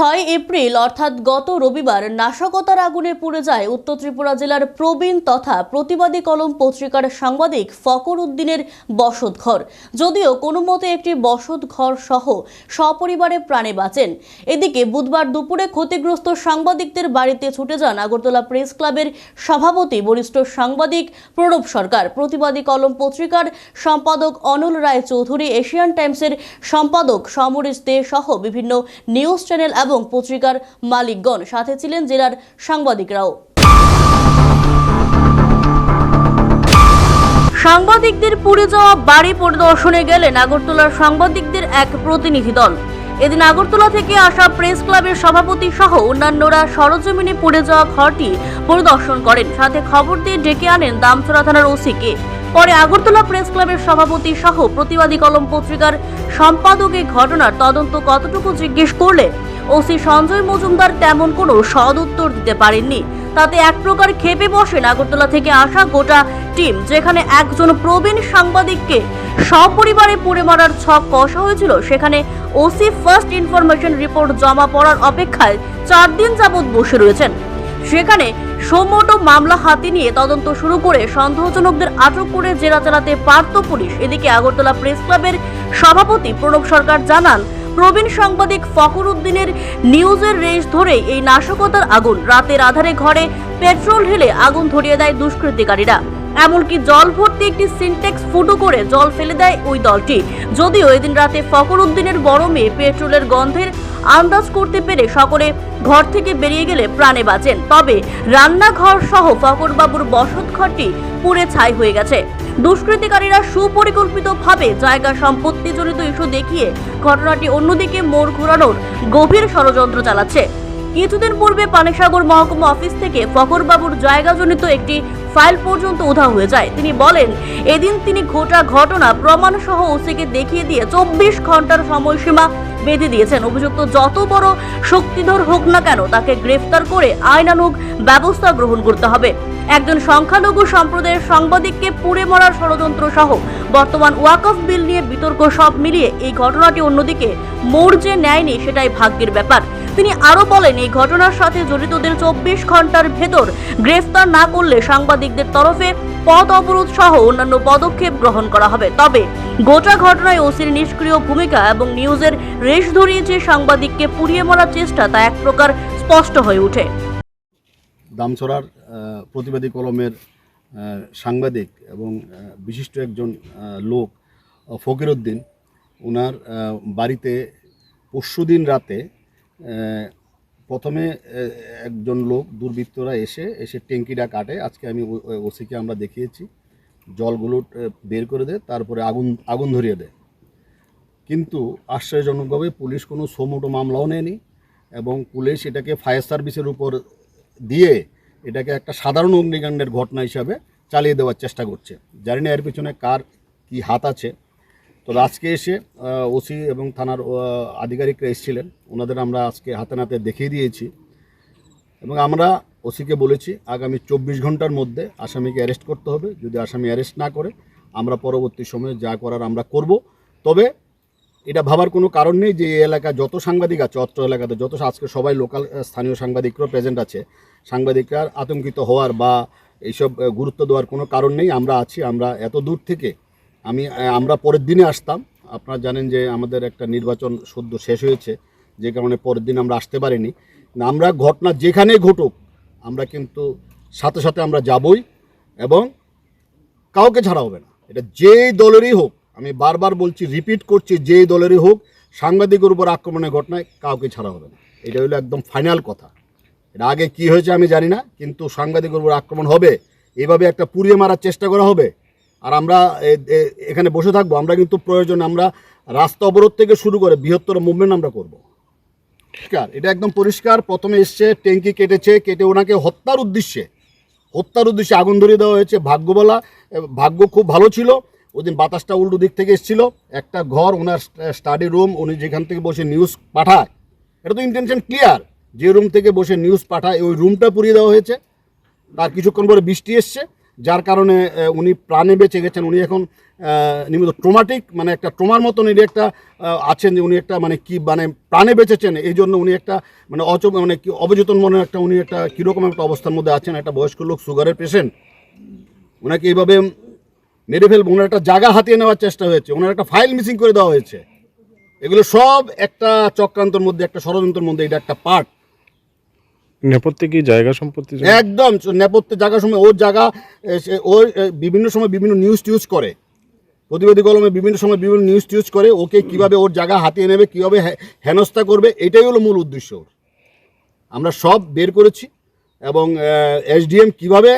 ছয় এপ্রিল, অর্থাৎ গত রবিবার, নাশকতার আগুনে পুড়ে যায় উত্তর ত্রিপুরা জেলার প্রবীণ তথা প্রতিবাদী কলম পত্রিকার সাংবাদিক ফকর উদ্দিনের বসতঘর যদিও কোনো মতে একটি বসতঘর সহ সপরিবারে প্রাণে বাঁচেন। এদিকে বুধবার দুপুরে ক্ষতিগ্রস্ত সাংবাদিকদের বাড়িতে ছুটে যান আগরতলা প্রেস ক্লাবের সভাপতি বরিষ্ঠ সাংবাদিক প্রণব সরকার। প্রতিবাদী কলম পত্রিকার সম্পাদক অনল রায় চৌধুরী এশিয়ান টাইমসের সম্পাদক সমরেশ দে সহ বিভিন্ন নিউজ চ্যানেল এবং পত্রিকার মালিকগণ সাথে ছিলেন জেলার সাংবাদিকরাও। সাংবাদিকদের পুড়ে যাওয়া বাড়ি পরিদর্শনে গেলেন আগরতলার সাংবাদিকদের এক প্রতিনিধি দল। এদিন আগরতলা থেকে আসা প্রেস ক্লাবের সভাপতি সহ অন্যান্যরা সরজমিনে পুড়ে যাওয়া ঘরটি পরিদর্শন করেন। সাথে খবর দিয়ে ডেকে আনেন দামছড়া থানার ওসিকে। পরে আগরতলা প্রেস ক্লাবের সভাপতি সহ প্রতিবাদী কলম পত্রিকার সম্পাদক এই ঘটনার তদন্ত কতটুকু জিজ্ঞেস করলে ওসি সঞ্জয় মজুমদার তেমন কোনো সদ উত্তর দিতে পারেননি। তাতে এক প্রকার খেপে বসেন আগরতলা থেকে আসা গোটা টিম, যেখানে একজন প্রবীণ সাংবাদিককে সপরিবারে পুড়ে মারার ছক কষা হয়েছিল, সেখানে ওসি ফার্স্ট ইনফরমেশন রিপোর্ট জমা পড়ার অপেক্ষায় চার দিন যাবৎ বসে রয়েছেন। সেখানে সোমোটো মামলা হাতে নিয়ে তদন্ত শুরু করে সন্দেহজনকদের আটক করে জেরা চালাতে পারত পুলিশ। এদিকে আগরতলা প্রেস ক্লাবের সভাপতি প্রণব সরকার জানান প্রবীণ সাংবাদিক ফখর উদ্দিনের নিউজের রেশ ধরে এই নাশকতার আগুন রাতের আধারে ঘরে পেট্রোল ঢেলে আগুন ধরিয়ে দেয় দুষ্কৃতিকারীরা। এমনকি জল ভর্তি একটি সিনটেক্স ফুটো করে জল ফেলে দেয় ওই দলটি। যদিও এদিন রাতে ফখর উদ্দিনের বড় মেয়ে পেট্রোলের গন্ধের আন্দাজ করতে পেরে সকলে ঘর থেকে বেরিয়ে গেলে প্রাণে বাঁচেন। তবে রান্নাঘর সহ ফকরবাবুর বসত ঘরটি পুড়ে ছাই হয়ে গেছে। দুষ্কৃতিকারীরা সুপরিকল্পিতভাবে জায়গা সম্পত্তি জড়িত ইস্যু দেখিয়ে ঘটনাটি অন্যদিকে মোড় ঘোরানোর গভীর ষড়যন্ত্র চালাচ্ছে। কিছুদিন পূর্বে পানিসাগর মহকুমা অফিস থেকে ফকরবাবুর জায়গাজনিত একটি ফাইল পর্যন্ত উধাও হয়ে যায়। তিনি বলেন, এদিন তিনি ঘটা ঘটনা প্রমাণ সহ ওসিকে দেখিয়ে দিয়ে চব্বিশ ঘণ্টার সময়সীমা বেঁধে দিয়েছেন। অভিযুক্ত যত বড় শক্তিধর হোক না কেন, তাকে গ্রেফতার করে আইনানুগ ব্যবস্থা গ্রহণ করতে হবে। একজন সংখ্যালঘু সম্প্রদায়ের সাংবাদিককে পুড়ে মরার ষড়যন্ত্র সহ বর্তমান ওয়াকফ বিল নিয়ে বিতর্ক সব মিলিয়ে এই ঘটনাটি অন্যদিকে মোড় যে নেয়নি, সেটাই ভাগ্যের ব্যাপার। তিনি আরও বলেন এই ঘটনার সাথে জড়িতদের চব্বিশ ঘণ্টার ভেতর গ্রেফতার না করলে সাংবাদিকদের তরফে পথ অবরোধ সহ অন্যান্য পদক্ষেপ গ্রহণ করা হবে। তবে গোটা ঘটনায় ওসির নিষ্ক্রিয় ভূমিকা এবং নিউজের রেশ ধরিয়ে যে সাংবাদিককে পুড়িয়ে মারার চেষ্টা তা এক প্রকার স্পষ্ট হয়ে ওঠে। দামছড়ার প্রতিবাদী কলমের সাংবাদিক এবং বিশিষ্ট একজন লোক আহ, ফকিরউদ্দিন ওনার বাড়িতে পরশুদিন রাতে প্রথমে একজন লোক, দুর্বৃত্তরা এসে এসে ট্যাঙ্কিটা কাটে। আজকে আমি ওসিকে আমরা দেখিয়েছি। জলগুলো বের করে দেয়, তারপরে আগুন আগুন ধরিয়ে দেয়। কিন্তু আশ্চর্যজনকভাবে পুলিশ কোনো সোমোটো মামলাও নেয়নি এবং পুলিশ এটাকে ফায়ার সার্ভিসের উপর দিয়ে এটাকে একটা সাধারণ অগ্নিকাণ্ডের ঘটনা হিসাবে চালিয়ে দেওয়ার চেষ্টা করছে। জানি না এর পিছনে কার কি হাত আছে। তো আজকে এসে ওসি এবং থানার আধিকারিকরা এসেছিলেন। ওনাদের আমরা আজকে হাতে নাতে দেখিয়ে দিয়েছি। এবং আমরা ওসিকে বলেছি, আগামী চব্বিশ ঘণ্টার মধ্যে আসামিকে অ্যারেস্ট করতে হবে। যদি আসামি অ্যারেস্ট না করে, আমরা পরবর্তী সময়ে যা করার আমরা করব। তবে এটা ভাবার কোনো কারণ নেই যে এই এলাকা যত সাংবাদিক আছে, অত্র এলাকাতে যত, আজকে সবাই লোকাল স্থানীয় সাংবাদিকরাও প্রেজেন্ট আছে। সাংবাদিকরা আতঙ্কিত হওয়ার বা এইসব গুরুত্ব দেওয়ার কোনো কারণ নেই। আমরা আছি, আমরা এত দূর থেকে আমি আমরা পরের দিনে আসতাম। আপনারা জানেন যে আমাদের একটা নির্বাচন সদ্য শেষ হয়েছে, যে কারণে পরের দিন আমরা আসতে পারিনি। আমরা ঘটনা যেখানেই ঘটুক, আমরা কিন্তু সাথে সাথে আমরা যাবই এবং কাউকে ছাড়া হবে না। এটা যেই দলেরই হোক, আমি বারবার বলছি রিপিট করছি, যেই দলেরই হোক, সাংবাদিকের উপর আক্রমণের ঘটনায় কাউকে ছাড়া হবে না। এটা হলো একদম ফাইনাল কথা। এটা আগে কি হয়েছে আমি জানি না, কিন্তু সাংবাদিকের উপর আক্রমণ হবে, এভাবে একটা পুড়িয়ে মারার চেষ্টা করা হবে আর আমরা এখানে বসে থাকব। আমরা কিন্তু প্রয়োজন আমরা রাস্তা অবরোধ থেকে শুরু করে বৃহত্তর মুভমেন্ট আমরা করব। পরিষ্কার, এটা একদম পরিষ্কার। প্রথমে এসছে, ট্যাঙ্কি কেটেছে, কেটে ওনাকে হত্যার উদ্দেশ্যে হত্যার উদ্দেশ্যে আগুন ধরিয়ে দেওয়া হয়েছে ভাগ্যবলা। ভাগ্য খুব ভালো ছিল। ওদিন বাতাসটা উল্টো দিক থেকে এসেছিল। একটা ঘর, ওনার স্টাডি রুম উনি যেখান থেকে বসে নিউজ পাঠায়। এটা তো ইন্টেনশন ক্লিয়ার যে রুম থেকে বসে নিউজ পাঠায়, ওই রুমটা পুড়িয়ে দেওয়া হয়েছে। তার কিছুক্ষণ পরে বৃষ্টি এসছে। যার কারণে উনি প্রাণে বেঁচে গেছেন। উনি এখন নিয়মিত ট্রোমাটিক মানে একটা ট্রোমার মতন উনি একটা আছেন যে উনি একটা মানে কি মানে প্রাণে বেঁচেছেন। এই জন্য উনি একটা মানে অচ মানে কি, অবচেতন মনে একটা উনি একটা কীরকম একটা অবস্থার মধ্যে আছেন, একটা বয়স্ক লোক, সুগারের পেশেন্ট ওনাকে এইভাবে মেরে ফেলব ওনার একটা জায়গা হাতিয়ে নেওয়ার চেষ্টা হয়েছে। ওনার একটা ফাইল মিসিং করে দেওয়া হয়েছে। এগুলো সব একটা চক্রান্তর মধ্যে, একটা ষড়যন্ত্রের মধ্যে, এটা একটা পার্ট নেপথ্যে কি জায়গা সম্পত্তি একদম নেপথ্যে জায়গার সময় ওর জায়গা ওর বিভিন্ন সময় বিভিন্ন নিউজ টিউজ করে। প্রতিবাদী কলমে বিভিন্ন সময় বিভিন্ন নিউজ টিউজ করে, ওকে কীভাবে ওর জায়গা হাতিয়ে নেবে, কীভাবে হেনস্থা করবে, এটাই হলো মূল উদ্দেশ্য ওর। আমরা সব বের করেছি এবং এসডিএম কীভাবে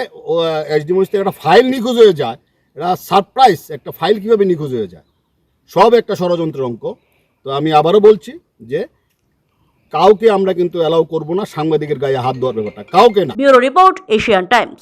এসডিএম থেকে একটা ফাইল নিখোঁজ হয়ে যায়, এটা সারপ্রাইজ একটা ফাইল কীভাবে নিখোঁজ হয়ে যায়। সব একটা ষড়যন্ত্রের অঙ্ক। তো আমি আবারও বলছি যে কাউকে আমরা কিন্তু অ্যালাউ করব না, সাংবাদিকের গায়ে হাত ধোয়ার ব্যাপারটা, কাউকে না। Bureau report, Asian Times.